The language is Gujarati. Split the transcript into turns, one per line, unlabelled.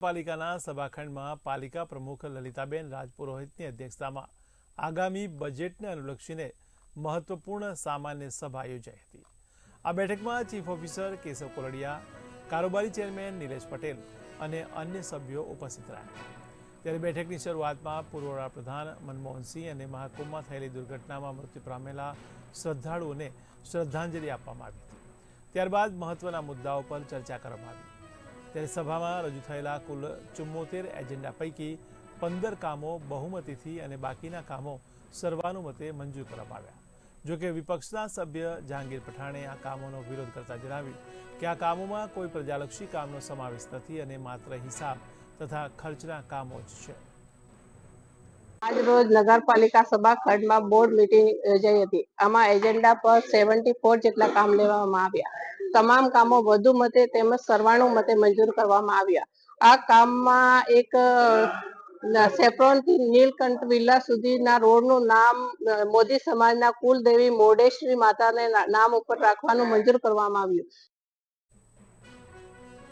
પાલિકાના સભાખંડમાં પાલિકા પ્રમુખ લલિતાબેન રાજપુરોહિતની અધ્યક્ષતામાં આગામી બજેટને અનુલક્ષીને મહત્વપૂર્ણ સામાન્ય સભા યોજાઈ હતી. આ બેઠકમાં ચીફ ઓફિસર કેશવ કોલડિયા, કારોબારી ચેરમેન નિલેશ પટેલ અને અન્ય સભ્યો ઉપસ્થિત રહ્યા. ત્યારે બેઠકની શરૂઆતમાં પૂર્વ વડાપ્રધાન મનમોહનસિંહ અને મહાકુંભમાં થયેલી દુર્ઘટનામાં મૃત્યુ પામેલા શ્રદ્ધાળુઓને શ્રદ્ધાંજલિ આપવામાં આવી હતી. ત્યારબાદ મહત્વના મુદ્દાઓ પર ચર્ચા કરવામાં આવી. ત્યારે સભામાં રજૂ થયેલા કુલ ચુમ્મોતેર એજન્ડા પૈકી પંદર કામો બહુમતીથી અને બાકીના કામો સર્વાનુમતે મંજૂર કરવામાં આવ્યા. જોકે વિપક્ષના સભ્ય જહાંગીર પઠાણે આ કામોનો વિરોધ કરતા જણાવ્યું કે આ કામોમાં કોઈ પ્રજાલક્ષી કામનો સમાવેશ નથી અને માત્ર હિસાબ તથા ખર્ચના કામો જ છે.
આજ રોજ નગરપાલિકા સભાખંડમાં બોર્ડ મીટિંગ યોજાઈ હતી. આમાં એજન્ડા પર સેવન્ટી ફોર જેટલા કામ લેવામાં આવ્યા. તમામ કામો વધુ મતે તેમજ સર્વાણુમતે મંજૂર કરવામાં આવ્યા. આ કામમાં એક સેફ્રોનથી નીલકંઠ વિલા સુધીના રોડનું નામ મોદી સમાજના કુલદેવી મોડેશ્વરી માતાને ના- નામ ઉપર રાખવાનું મંજૂર કરવામાં આવ્યું.